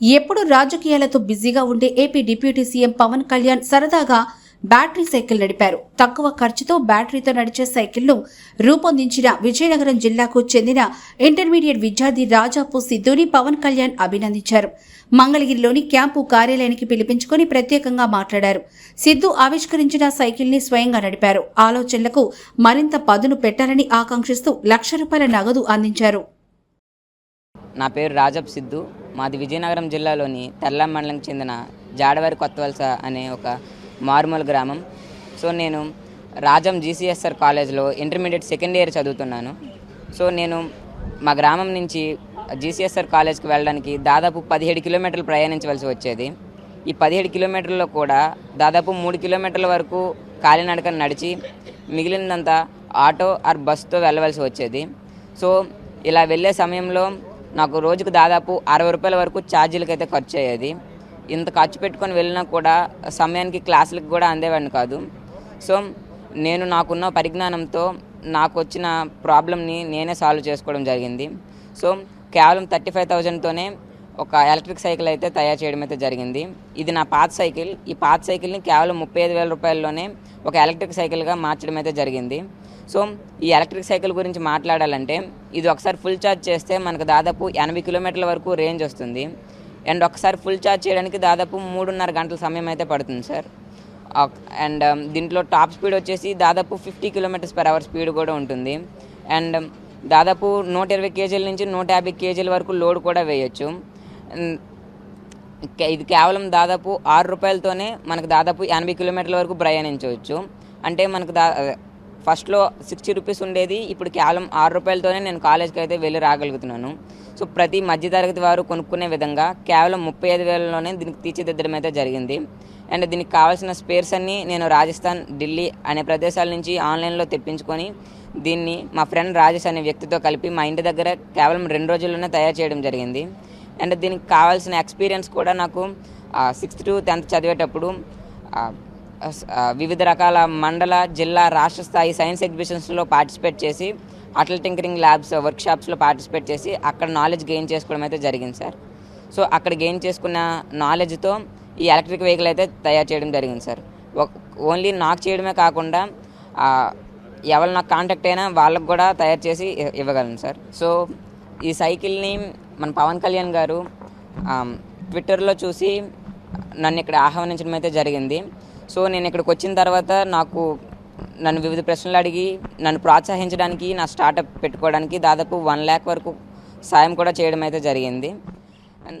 ఎప్పుడు రాజకీయాలతో బిజీగా ఉండే AP deputy CM Pawan Kalyan సరదాగా బ్యాటరీ సైకిల్ నడిపారు. తక్కువ ఖర్చుతో బ్యాటరీతో నడిచే సైకిల్ను రూపొందించిన విజయనగరం జిల్లాకు చెందిన ఇంటర్మీడియట్ విద్యార్థి రాజాపు సిద్ధుని పవన్ కళ్యాణ్ అభినందించారు. మంగళగిరిలోని క్యాంపు కార్యాలయానికి పిలిపించుకొని ప్రత్యేకంగా మాట్లాడారు. సిద్ధు ఆవిష్కరించిన సైకిల్ని స్వయంగా నడిపారు. ఆలోచనలకు మరింత పదును పెట్టాలని ఆకాంక్షిస్తూ లక్ష రూపాయల నగదు అందించారు. నా పేరు రాజప్ సిద్ధు. మాది విజయనగరం జిల్లాలోని తెల్లం మండలంకి చెందిన జాడవారి కొత్తవలస అనే ఒక మారుమూల గ్రామం. సో నేను రాజం జీసీఎస్ఆర్ కాలేజ్లో ఇంటర్మీడియట్ సెకండ్ ఇయర్ చదువుతున్నాను. సో నేను మా గ్రామం నుంచి జీసీఎస్ఆర్ కాలేజ్కి వెళ్ళడానికి దాదాపు పదిహేడు కిలోమీటర్లు ప్రయాణించవలసి వచ్చేది. ఈ పదిహేడు కిలోమీటర్లలో కూడా దాదాపు మూడు కిలోమీటర్ల వరకు కాలినడక నడిచి మిగిలినంతా ఆటో ఆర్ బస్తో వెళ్ళవలసి వచ్చేది. సో ఇలా వెళ్ళే సమయంలో నాకు రోజుకు దాదాపు అరవై రూపాయల వరకు ఛార్జీలకు అయితే ఖర్చు అయ్యేది ఇంత ఖర్చు పెట్టుకొని వెళ్ళినా కూడా సమయానికి క్లాసులకు కూడా అందేవాడిని కాదు. సో నేను నాకున్న పరిజ్ఞానంతో నాకు వచ్చిన ప్రాబ్లమ్ని నేనే సాల్వ్ చేసుకోవడం జరిగింది. సో కేవలం థర్టీ ఫైవ్ థౌజండ్తోనే ఒక ఎలక్ట్రిక్ సైకిల్ అయితే తయారు చేయడం అయితే జరిగింది. ఇది నా పాత సైకిల్. ఈ పాత సైకిల్ని కేవలం ముప్పై ఐదు వేల రూపాయల్లోనే ఒక ఎలక్ట్రిక్ సైకిల్గా మార్చడం అయితే జరిగింది. సో ఈ ఎలక్ట్రిక్ సైకిల్ గురించి మాట్లాడాలంటే ఇది ఒకసారి ఫుల్ ఛార్జ్ చేస్తే మనకు దాదాపు ఎనభై కిలోమీటర్ల వరకు రేంజ్ వస్తుంది. అండ్ ఒకసారి ఫుల్ ఛార్జ్ చేయడానికి దాదాపు మూడున్నర గంటల సమయం అయితే పడుతుంది సార్. అండ్ um, దీంట్లో టాప్ స్పీడ్ వచ్చేసి దాదాపు fifty kilometres per hour speed కూడా ఉంటుంది. అండ్ దాదాపు నూట ఇరవై కేజీల నుంచి నూట యాభై కేజీల వరకు లోడ్ కూడా వేయొచ్చు. ఇది కేవలం దాదాపు ఆరు రూపాయలతోనే మనకు దాదాపు ఎనభై కిలోమీటర్ల వరకు ప్రయాణించవచ్చు. అంటే మనకు దా ఫస్ట్లో సిక్స్టీ రూపీస్ ఉండేది ఇప్పుడు కేవలం ఆరు రూపాయలతోనే నేను కాలేజ్కి అయితే వెళ్ళి రాగలుగుతున్నాను. సో ప్రతి మధ్యతరగతి వారు కొనుక్కునే విధంగా కేవలం ముప్పై ఐదు వేలలోనే దీనికి తీర్చిదిద్దడం అయితే జరిగింది. అండ్ దీనికి కావాల్సిన స్పేర్స్ అన్నీ నేను రాజస్థాన్ ఢిల్లీ అనే ప్రదేశాల నుంచి ఆన్లైన్లో తెప్పించుకొని దీన్ని మా ఫ్రెండ్ రాజేష్ అనే వ్యక్తితో కలిపి మా ఇంటి దగ్గర కేవలం రెండు రోజుల్లోనే తయారు చేయడం జరిగింది. అండ్ దీనికి కావాల్సిన ఎక్స్పీరియన్స్ కూడా నాకు సిక్స్త్ టు టెన్త్ చదివేటప్పుడు వివిధ రకాల మండల జిల్లా రాష్ట్ర స్థాయి సైన్స్ ఎగ్జిబిషన్స్లో పార్టిసిపేట్ చేసి అటల్ టింకరింగ్ ల్యాబ్స్ వర్క్షాప్స్లో పార్టిసిపేట్ చేసి అక్కడ నాలెడ్జ్ గెయిన్ చేసుకోవడం అయితే జరిగింది సార్. సో అక్కడ గెయిన్ చేసుకున్న నాలెడ్జ్తో ఈ ఎలక్ట్రిక్ వెహికల్ అయితే తయారు చేయడం జరిగింది సార్. ఓన్లీ నాకు చేయడమే కాకుండా ఎవరు నాకు కాంటాక్ట్ అయినా వాళ్ళకు కూడా తయారు చేసి ఇవ్వగలను సార్. సో ఈ సైకిల్ని మన పవన్ కళ్యాణ్ గారు ట్విట్టర్లో చూసి నన్ను ఇక్కడ ఆహ్వానించడం అయితే జరిగింది. సో నేను ఇక్కడికి వచ్చిన తర్వాత నాకు నన్ను వివిధ ప్రశ్నలు అడిగి నన్ను ప్రోత్సహించడానికి నా స్టార్టప్ పెట్టుకోవడానికి దాదాపు వన్ ల్యాక్ వరకు సాయం కూడా చేయడం అయితే జరిగింది. అండ్